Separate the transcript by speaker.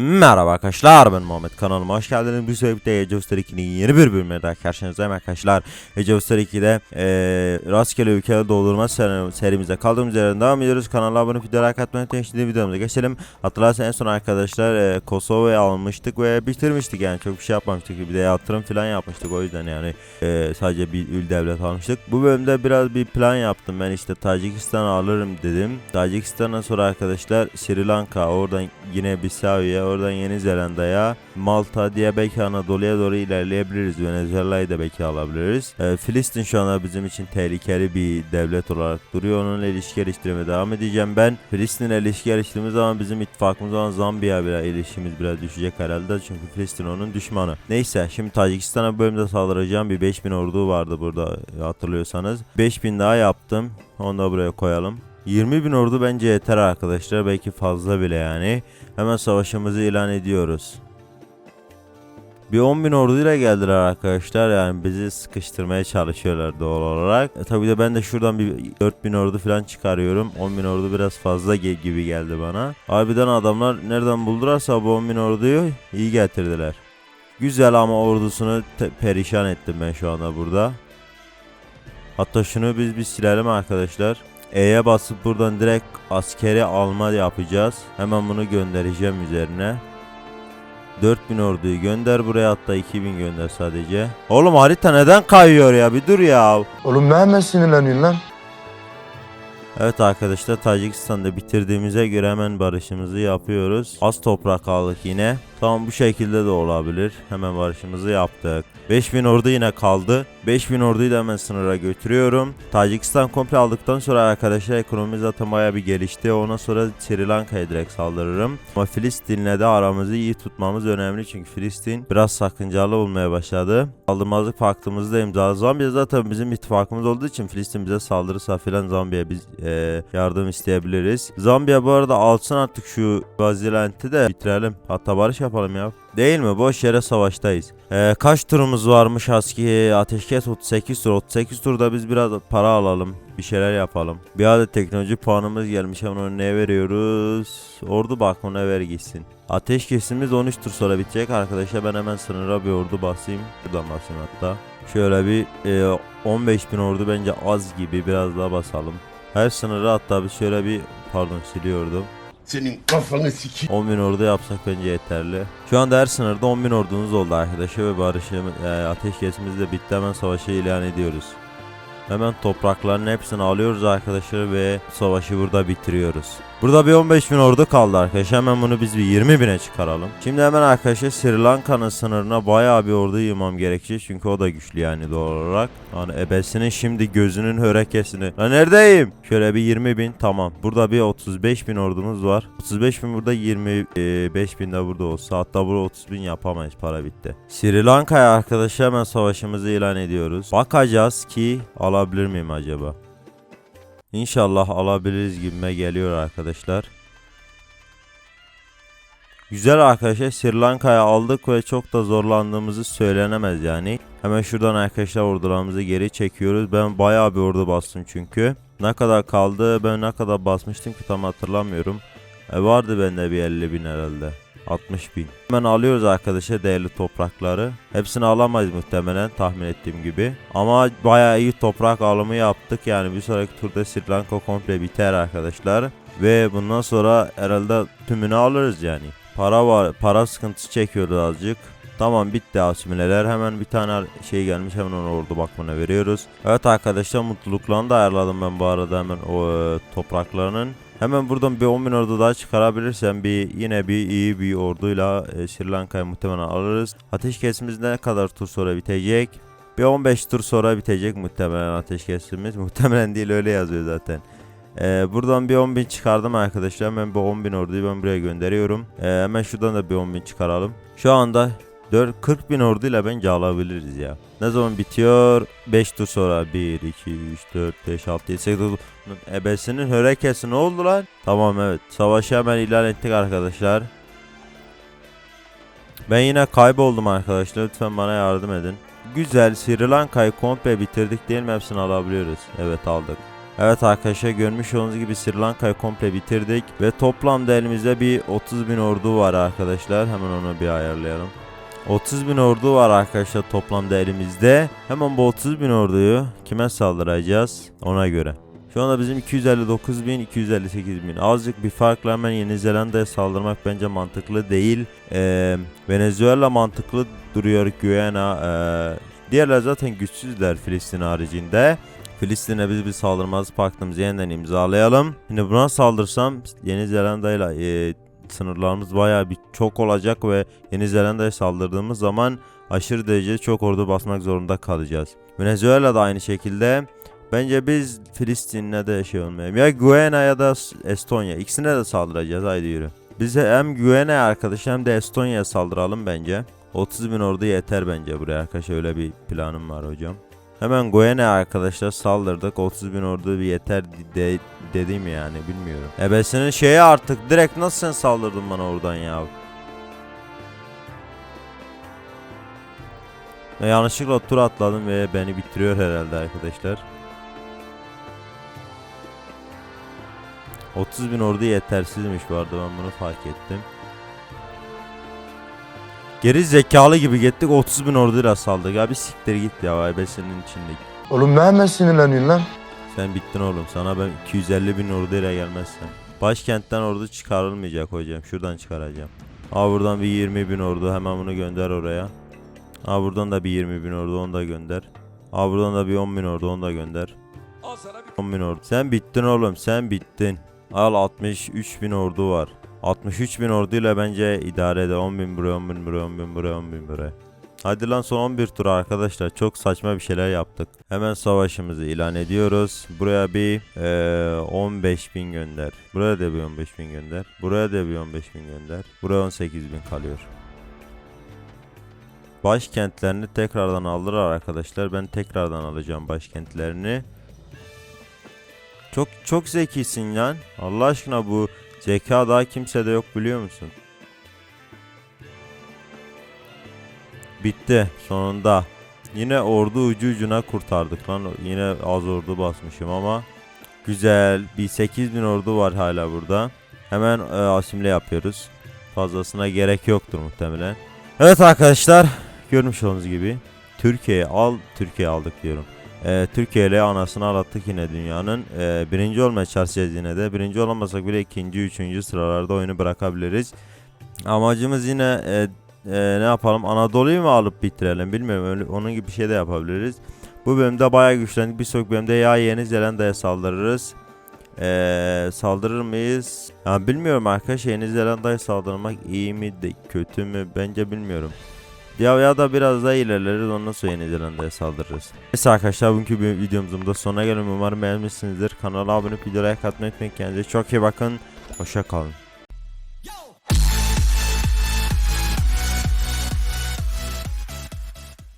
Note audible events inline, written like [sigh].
Speaker 1: Merhaba arkadaşlar ben Muhammed kanalıma hoş geldiniz. Bu sebeple Age of Star 2'nin yeni bir bölümüne daha karşınızdayım arkadaşlar. Age of Star 2'de eee rastgele ülkeleri doldurma seri- serimize kaldığımız yerden devam ediyoruz. Kanala abone olup like atmayı unutmayın. Şimdi videomuza geçelim. Hatırlarsanız en son arkadaşlar eee, Kosova'yı almıştık ve bitirmiştik yani çok bir şey yapmamıştık. Bir de yatırım falan yapmıştık o yüzden yani eee, sadece bir ül devlet almıştık. Bu bölümde biraz bir plan yaptım ben işte Tacikistan alırım dedim. Tacikistan'dan sonra arkadaşlar Sri Lanka oradan yine Bissau'ya oradan Yeni Zelanda'ya Malta diye belki Anadolu'ya doğru ilerleyebiliriz. Venezuela'yı da belki alabiliriz. Ee, Filistin şu anda bizim için tehlikeli bir devlet olarak duruyor. Onunla ilişki geliştirmeye devam edeceğim ben. Filistin'le ilişki geliştirdiğimiz zaman bizim ittifakımız olan Zambiya ile ilişkimiz biraz düşecek herhalde. Çünkü Filistin onun düşmanı. Neyse şimdi Tacikistan'a bölümde saldıracağım. Bir 5000 ordu vardı burada hatırlıyorsanız. 5000 daha yaptım. Onu da buraya koyalım. 20 bin ordu bence yeter arkadaşlar. Belki fazla bile yani. Hemen savaşımızı ilan ediyoruz. Bir 10 bin orduyla geldiler arkadaşlar yani bizi sıkıştırmaya çalışıyorlar doğal olarak. E, tabii de ben de şuradan bir 4 bin ordu falan çıkarıyorum. 10 bin ordu biraz fazla gibi geldi bana. Harbiden adamlar nereden buldularsa bu 10 bin orduyu iyi getirdiler. Güzel ama ordusunu perişan ettim ben şu anda burada. Hatta şunu biz bir silelim arkadaşlar. E'ye basıp buradan direkt askeri alma yapacağız. Hemen bunu göndereceğim üzerine. 4000 orduyu gönder buraya hatta 2000 gönder sadece. Oğlum harita neden kayıyor ya bir dur ya.
Speaker 2: Oğlum ne hemen sinirleniyorsun lan?
Speaker 1: Evet arkadaşlar Tacikistan'da bitirdiğimize göre hemen barışımızı yapıyoruz. Az toprak aldık yine. Tamam bu şekilde de olabilir. Hemen barışımızı yaptık. 5000 ordu yine kaldı. 5000 orduyu da hemen sınıra götürüyorum. Tacikistan komple aldıktan sonra arkadaşlar ekonomi zaten baya bir gelişti. Ondan sonra Sri Lanka'ya direkt saldırırım. Ama Filistin'le de aramızı iyi tutmamız önemli. Çünkü Filistin biraz sakıncalı olmaya başladı. Saldırmazlık paktımızı da imzaladı. Zambiya zaten bizim ittifakımız olduğu için Filistin bize saldırırsa filan Zambiya biz eee, yardım isteyebiliriz. Zambiya bu arada alsın artık şu Vazilent'i de bitirelim. Hatta barış yapalım ya. Değil mi? Boş yere savaştayız. Ee, kaç turumuz varmış aski? Ateşkes 38 tur. 38 turda biz biraz para alalım. Bir şeyler yapalım. Bir adet teknoloji puanımız gelmiş. Hemen onu ne veriyoruz? Ordu bakımına ver gitsin. Ateşkesimiz 13 tur sonra bitecek arkadaşlar. Ben hemen sınıra bir ordu basayım. Buradan basayım hatta. Şöyle bir e, 15 bin ordu bence az gibi. Biraz daha basalım. Her sınırı hatta bir şöyle bir pardon siliyordum.
Speaker 2: Senin kafanı sikeyim.
Speaker 1: 10 bin ordu yapsak bence yeterli. Şu anda her sınırda 10 bin ordumuz oldu arkadaşlar ve barışım, e, ateşkesimiz de bitti hemen savaşı ilan ediyoruz. Hemen toprakların hepsini alıyoruz arkadaşlar ve savaşı burada bitiriyoruz. Burada bir 15 bin ordu kaldı arkadaşlar. Hemen bunu biz bir 20 bine çıkaralım. Şimdi hemen arkadaşlar Sri Lanka'nın sınırına bayağı bir ordu yığmam gerekecek. Çünkü o da güçlü yani doğal olarak. Yani ebesinin şimdi gözünün hörekesini. Lan neredeyim? Şöyle bir 20 bin tamam. Burada bir 35 bin ordumuz var. 35 bin burada 25 bin de burada olsa. Hatta burada 30 bin yapamayız para bitti. Sri Lanka'ya arkadaşlar hemen savaşımızı ilan ediyoruz. Bakacağız ki alabilir miyim acaba? İnşallah alabiliriz gibime geliyor arkadaşlar. Güzel arkadaşlar Sri Lanka'ya aldık ve çok da zorlandığımızı söylenemez yani. Hemen şuradan arkadaşlar ordularımızı geri çekiyoruz. Ben bayağı bir ordu bastım çünkü. Ne kadar kaldı ben ne kadar basmıştım ki tam hatırlamıyorum. E vardı bende bir 50 bin herhalde. 60 bin. Hemen alıyoruz arkadaşlar değerli toprakları. Hepsini alamayız muhtemelen tahmin ettiğim gibi. Ama bayağı iyi toprak alımı yaptık. Yani bir sonraki turda Sri Lanka komple biter arkadaşlar. Ve bundan sonra herhalde tümünü alırız yani. Para var, para sıkıntısı çekiyoruz azıcık. Tamam bitti asimileler. Hemen bir tane şey gelmiş hemen onu ordu bakmana veriyoruz. Evet arkadaşlar mutluluklarını da ayarladım ben bu arada hemen o e, topraklarının. Hemen buradan bir 10 bin ordu daha çıkarabilirsem bir yine bir iyi bir orduyla e, Sri Lanka'yı muhtemelen alırız. Ateşkesimiz ne kadar tur sonra bitecek? Bir 15 tur sonra bitecek muhtemelen ateşkesimiz. [laughs] Muhtemelen değil öyle yazıyor zaten. Ee, buradan bir 10 bin çıkardım arkadaşlar. Hemen bu 10 bin orduyu ben buraya gönderiyorum. Ee, hemen şuradan da bir 10 bin çıkaralım. Şu anda 4, 40 bin orduyla bence alabiliriz ya. Ne zaman bitiyor? 5 tur sonra 1, 2, 3, 4, 5, 6, 7, 8, 9. Ebesinin hörekesi ne oldu lan? Tamam evet. Savaşı hemen ilan ettik arkadaşlar. Ben yine kayboldum arkadaşlar. Lütfen bana yardım edin. Güzel. Sri Lanka'yı komple bitirdik değil mi? Hepsini alabiliyoruz. Evet aldık. Evet arkadaşlar görmüş olduğunuz gibi Sri Lanka'yı komple bitirdik ve toplamda elimizde bir 30 bin ordu var arkadaşlar. Hemen onu bir ayarlayalım. 30 bin ordu var arkadaşlar toplamda elimizde. Hemen bu 30 bin orduyu kime saldıracağız ona göre. Şu anda bizim 259 bin 258 bin azıcık bir farkla hemen Yeni Zelanda'ya saldırmak bence mantıklı değil. Ee, Venezuela mantıklı duruyor Guyana. Ee, diğerler zaten güçsüzler Filistin haricinde. Filistin'e biz bir saldırmaz paktımızı yeniden imzalayalım. Şimdi buna saldırsam Yeni Zelanda ile e, sınırlarımız bayağı bir çok olacak ve Yeni Zelanda'ya saldırdığımız zaman aşırı derecede çok ordu basmak zorunda kalacağız. Venezuela da aynı şekilde. Bence biz Filistin'le de şey olmayalım. Ya Guyana ya da Estonya. İkisine de saldıracağız. Haydi yürü. Biz hem Guyana'ya arkadaş hem de Estonya'ya saldıralım bence. 30 bin ordu yeter bence buraya arkadaşlar. Öyle bir planım var hocam. Hemen Goyane arkadaşlar saldırdık. 30 bin ordu bir yeter de, dedim yani bilmiyorum. Ebesinin şeyi artık direkt nasıl sen saldırdın bana oradan ya? Ve yanlışlıkla tur atladım ve beni bitiriyor herhalde arkadaşlar. 30 bin ordu yetersizmiş arada ben bunu fark ettim. Geri zekalı gibi gittik 30 bin orduyla saldık abi siktir git ya ebesinin içindeki.
Speaker 2: Oğlum ne hemen sinirleniyorsun lan?
Speaker 1: Sen bittin oğlum. Sana ben 250 bin orduyla gelmezsem. Başkentten ordu çıkarılmayacak hocam. Şuradan çıkaracağım. Aa buradan bir 20 bin ordu. Hemen bunu gönder oraya. Aa buradan da bir 20 bin ordu. Onu da gönder. Aa buradan da bir 10 bin ordu. Onu da gönder. 10 bin ordu. Sen bittin oğlum. Sen bittin. Al 63 bin ordu var. 63 bin orduyla bence idare eder. 10 bin buraya 10 bin buraya 10 bin buraya 10 bin buraya. Hadi lan son 11 tur arkadaşlar. Çok saçma bir şeyler yaptık. Hemen savaşımızı ilan ediyoruz. Buraya bir eee 15 bin gönder. Buraya da bir 15 bin gönder. Buraya da bir 15 bin gönder. Buraya 18 bin kalıyor. Başkentlerini tekrardan aldılar arkadaşlar. Ben tekrardan alacağım başkentlerini. Çok çok zekisin lan. Allah aşkına bu zeka daha kimsede yok biliyor musun? Bitti sonunda. Yine ordu ucu ucuna kurtardık lan. Yine az ordu basmışım ama güzel. Bir 8000 ordu var hala burada. Hemen e, asimle yapıyoruz. Fazlasına gerek yoktur muhtemelen. Evet arkadaşlar görmüş olduğunuz gibi Türkiye'yi al Türkiye aldık diyorum. E, Türkiye ile anasını ağlattık yine dünyanın. E, birinci olmaya çalışacağız yine de. Birinci olamasak bile ikinci, üçüncü sıralarda oyunu bırakabiliriz. Amacımız yine e, e, ne yapalım Anadolu'yu mu alıp bitirelim bilmiyorum öyle, onun gibi bir şey de yapabiliriz. Bu bölümde bayağı güçlendik bir sonraki bölümde ya Yeni Zelanda'ya saldırırız. E, saldırır mıyız? Ya bilmiyorum arkadaşlar Yeni Zelanda'ya saldırmak iyi mi de kötü mü bence bilmiyorum. Ya ya da biraz daha ilerleriz ondan sonra Yeni Zelanda'ya saldırırız. Neyse arkadaşlar bugünkü bir videomuzun da sonuna gelelim umarım beğenmişsinizdir. Kanala abone olup videoya like atmayı unutmayın kendinize çok iyi bakın. Hoşça kalın.